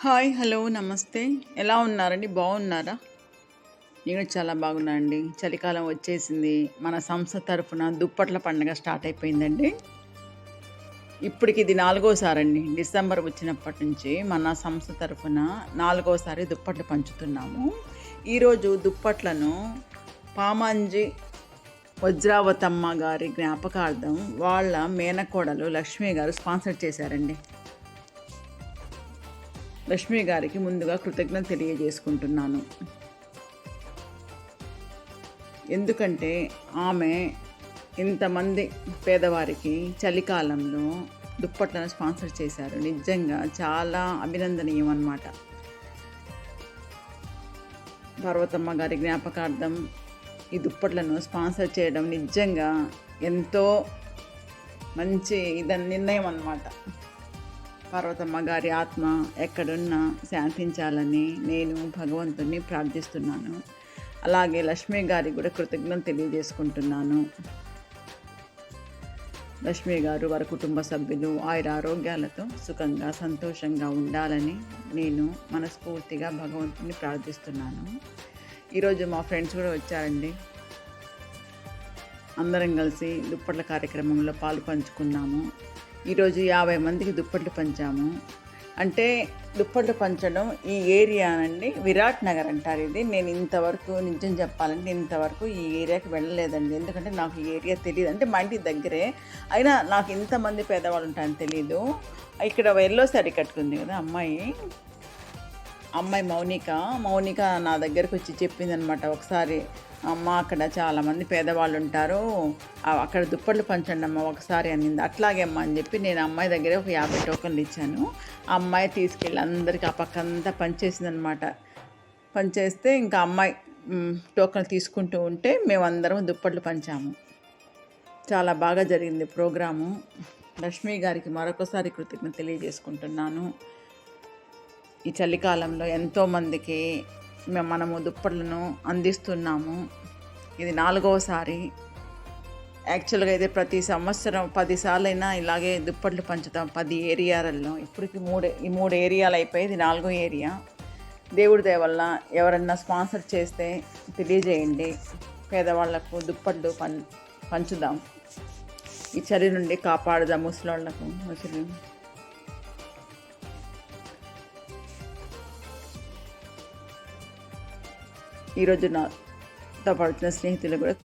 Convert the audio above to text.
Hi hello నమస్తే. ఎలా ఉన్నారండి? బాగున్నారా? నేను చాలా బాగున్నానండి. చలికాలం వచ్చేసింది. మన సంస్థ తరఫున దుప్పట్ల పండుగ స్టార్ట్ అయిపోయిందండి. ఇప్పటికి ఇది నాలుగోసారండి డిసెంబర్ వచ్చినప్పటి నుంచి మన సంస్థ తరఫున నాలుగోసారి దుప్పట్లు పంచుతున్నాము. ఈరోజు దుప్పట్లను పామాంజి వజ్రావతమ్మ గారి జ్ఞాపకార్థం వాళ్ళ మేనకోడలు లక్ష్మి గారు స్పాన్సర్ చేశారండి. లక్ష్మి గారికి ముందుగా కృతజ్ఞత తెలియజేసుకుంటున్నాను. ఎందుకంటే ఆమె ఇంతమంది పేదవారికి చలికాలంలో దుప్పట్లను స్పాన్సర్ చేశారు. నిజంగా చాలా అభినందనీయం అన్నమాట పార్వతమ్మ గారి జ్ఞాపకార్థం ఈ దుప్పట్లను స్పాన్సర్ చేయడం నిజంగా ఎంతో మంచి ఇదని నిర్ణయం అన్నమాట పార్వతమ్మ గారి ఆత్మ ఎక్కడున్నా శాంతించాలని నేను భగవంతుని ప్రార్థిస్తున్నాను. అలాగే లక్ష్మి గారికి కూడా కృతజ్ఞత తెలియజేసుకుంటున్నాను. లక్ష్మి గారు వారి కుటుంబ సభ్యులు ఆయుర ఆరోగ్యాలతో సుఖంగా సంతోషంగా ఉండాలని నేను మనస్ఫూర్తిగా భగవంతుని ప్రార్థిస్తున్నాను. ఈరోజు మా ఫ్రెండ్స్ కూడా వచ్చారండి. అందరం కలిసి దుప్పట్ల కార్యక్రమంలో పాలు పంచుకున్నాము. ఈరోజు యాభై మందికి దుప్పట్లు పంచాము. అంటే దుప్పట్లు పంచడం ఈ ఏరియా అండి విరాట్ నగర్ అంటారు ఇది. నేను ఇంతవరకు నిజం చెప్పాలంటే ఇంతవరకు ఈ ఏరియాకి వెళ్ళలేదండి. ఎందుకంటే నాకు ఈ ఏరియా తెలియదు అంటే మా ఇంటి దగ్గరే. అయినా నాకు ఇంతమంది పేదవాళ్ళు ఉంటారని తెలియదు ఇక్కడ ఎల్లో శారీ కట్టుకుంది కదా అమ్మాయి. అమ్మాయి మౌనిక. మౌనిక నా దగ్గరకు వచ్చి చెప్పిందనమాట. ఒకసారి అమ్మ అక్కడ చాలామంది పేదవాళ్ళు ఉంటారు అక్కడ దుప్పట్లు పంచండి అమ్మ ఒకసారి అనింది. అట్లాగే అమ్మ అని చెప్పి నేను అమ్మాయి దగ్గర ఒక యాభై టోకన్లు ఇచ్చాను. ఆ అమ్మాయి తీసుకెళ్ళి అందరికీ ఆ పక్కంతా పనిచేసింది అనమాట పనిచేస్తే ఇంకా అమ్మాయి టోకన్లు తీసుకుంటూ ఉంటే మేమందరం దుప్పట్లు పంచాము. చాలా బాగా జరిగింది ప్రోగ్రాము. లక్ష్మి గారికి మరొకసారి కృతజ్ఞత తెలియజేసుకుంటున్నాను. ఈ చలికాలంలో ఎంతోమందికి మనము దుప్పట్లను అందిస్తున్నాము. ఇది నాలుగవసారి. యాక్చువల్గా అయితే ప్రతి సంవత్సరం పదిసార్లు అయినా ఇలాగే దుప్పట్లు పంచుతాం పది ఏరియాలలో. ఇప్పటికి మూడు ఈ మూడు ఏరియాలు అయిపోయి ఇది నాలుగో ఏరియా. దేవుడి దయ వల్ల ఎవరన్నా స్పాన్సర్ చేస్తే తెలియజేయండి. పేదవాళ్ళకు దుప్పట్లు పం పంచుదాం. ఈ చలి నుండి కాపాడుదాం ముసలోళ్ళకు ముసలి ఈరోజు నాతో పాటు స్నేహితులు కూడా